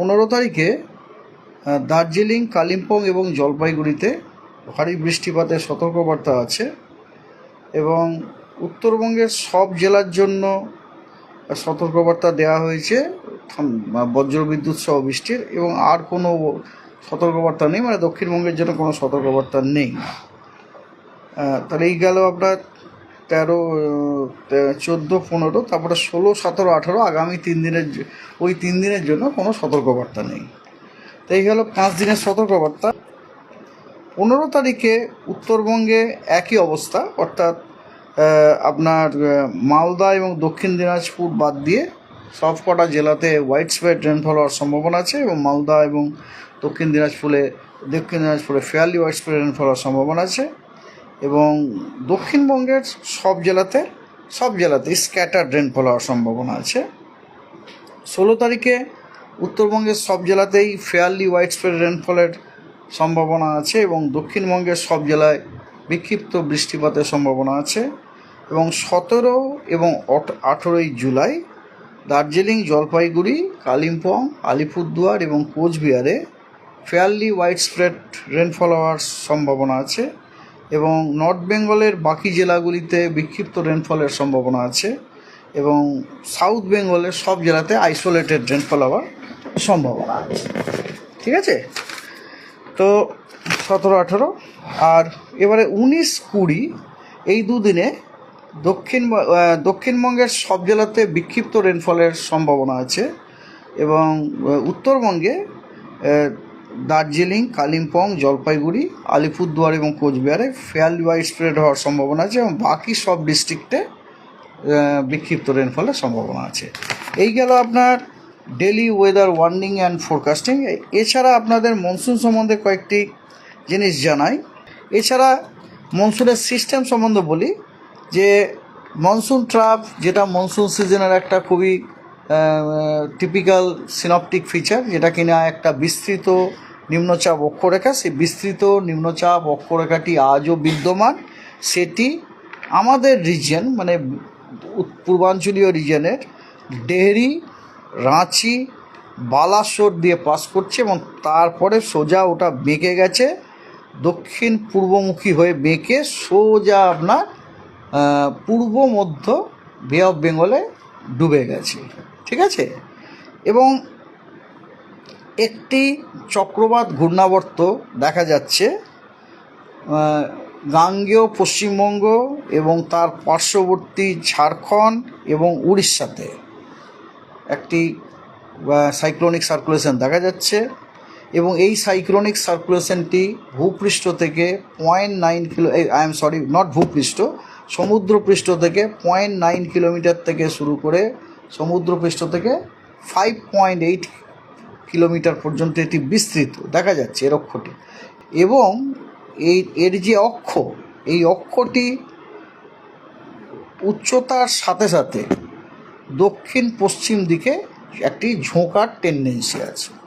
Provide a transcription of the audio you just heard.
পনেরো তারিখে দার্জিলিং, কালিম্পং এবং জলপাইগুড়িতে ভারী বৃষ্টিপাতের সতর্কবার্তা আছে এবং উত্তরবঙ্গের সব জেলার জন্য সতর্কবার্তা দেওয়া হয়েছে। বজ্রবিদ্যুৎ সহ বৃষ্টির এবং আর কোনো সতর্কবার্তা নেই মানে দক্ষিণবঙ্গের জন্য কোনো সতর্কবার্তা নেই। তাহলে এই গেল আপনার তেরো চোদ্দ, পনেরো, তারপরে ষোলো, সতেরো, আঠেরো, আগামী তিন দিনের ওই তিন দিনের জন্য কোনো সতর্কবার্তা নেই। তো এই গেল পাঁচ দিনের সতর্কবার্তা। পনেরো তারিখে উত্তরবঙ্গে একই অবস্থা, অর্থাৎ আপনার মালদা এবং দক্ষিণ দিনাজপুর বাদ দিয়ে সব কটা জেলাতে হোয়াইট স্প্রেড রেনফল হওয়ার সম্ভাবনা আছে এবং মালদা এবং দক্ষিণ দিনাজপুরে দক্ষিণ দিনাজপুরে ফেয়ারলি হোয়াইট স্প্রেড রেনফল হওয়ার সম্ভাবনা আছে। এবং দক্ষিণবঙ্গের সব জেলাতে, সব জেলাতেই স্ক্যাটার রেনফল হওয়ার সম্ভাবনা আছে। ষোলো তারিখে উত্তরবঙ্গের সব জেলাতেই ফেয়ারলি হোয়াইট স্প্রেড রেনফলের সম্ভাবনা আছে এবং দক্ষিণবঙ্গের সব জেলায় বিক্ষিপ্ত বৃষ্টিপাতের সম্ভাবনা আছে। এবং সতেরো এবং আঠেরোই জুলাই দার্জিলিং, জলপাইগুড়ি, কালিম্পং, আলিপুরদুয়ার এবং কোচবিহারে ফেয়ারলি হোয়াইট স্প্রেড রেনফল হওয়ার সম্ভাবনা আছে। এবং নর্থ বেঙ্গলের বাকি জেলাগুলিতে বিক্ষিপ্ত রেনফলের সম্ভাবনা আছে এবং সাউথ বেঙ্গলের সব জেলাতে আইসোলেটেড রেনফল হওয়ার সম্ভাবনা আছে। ঠিক আছে? তো সতেরো, আঠেরো। আর এবারে উনিশ, কুড়ি এই দুদিনে দক্ষিণ দক্ষিণবঙ্গের সব জেলাতে বিক্ষিপ্ত রেনফলের সম্ভাবনা আছে এবং উত্তরবঙ্গে দার্জিলিং, কালিম্পং, জলপাইগুড়ি, আলিপুরদুয়ার এবং কোচবিহারে ফেয়ারলি ওয়াইড স্প্রেড হওয়ার সম্ভাবনা আছে এবং বাকি সব ডিস্ট্রিক্টে বিক্ষিপ্ত রেনফলের সম্ভাবনা আছে। এই গেল আপনার daily weather warning and forecasting এছাড়া আপনাদের মনসুন সম্বন্ধে কয়েকটি জিনিস জানাই। এছাড়া মনসুনের সিস্টেম সম্বন্ধে বলি যে মনসুন ট্রাপ যেটা মনসুন সিজনের একটা খুবই টিপিক্যাল সিনপটিক ফিচার যেটা কিনা একটা বিস্তৃত নিম্নচাপ অক্ষরেখা, সেই বিস্তৃত নিম্নচাপ অক্ষরেখাটি আজও বিদ্যমান। সেটি আমাদের রিজন মানে পূর্বাঞ্চলীয় রিজনের ডেহরি, রাঁচি, বালাসোর দিয়ে পাস করছে এবং তারপরে সোজা ওটা বেঁকে গেছে, দক্ষিণ পূর্বমুখী হয়ে বেঁকে সোজা আপনার পূর্ব মধ্য বে অফ বেঙ্গলে ডুবে গেছে। ঠিক আছে? এবং একটি চক্রবাত ঘূর্ণাবর্ত দেখা যাচ্ছে গাঙ্গেয় পশ্চিমবঙ্গ এবং তার পার্শ্ববর্তী ঝাড়খণ্ড এবং উড়িষ্যাতে একটি সাইক্লোনিক সার্কুলেশন দেখা যাচ্ছে এবং এই সাইক্লোনিক সার্কুলেশনটি ভূপৃষ্ঠ থেকে point nine kilo I am sorry not ভূপৃষ্ঠ, সমুদ্রপৃষ্ঠ থেকে পয়েন্ট নাইন কিলোমিটার থেকে শুরু করে সমুদ্রপৃষ্ঠ থেকে ফাইভ পয়েন্ট এইট কিলোমিটার পর্যন্ত এটি বিস্তৃত। দেখা যাচ্ছে এর অক্ষটি। এবং এই, এর যে অক্ষ, এই অক্ষটি উচ্চতার সাথে সাথে দক্ষিণ পশ্চিম দিকে একটি ঝোঁকার টেন্ডেন্সি আছে।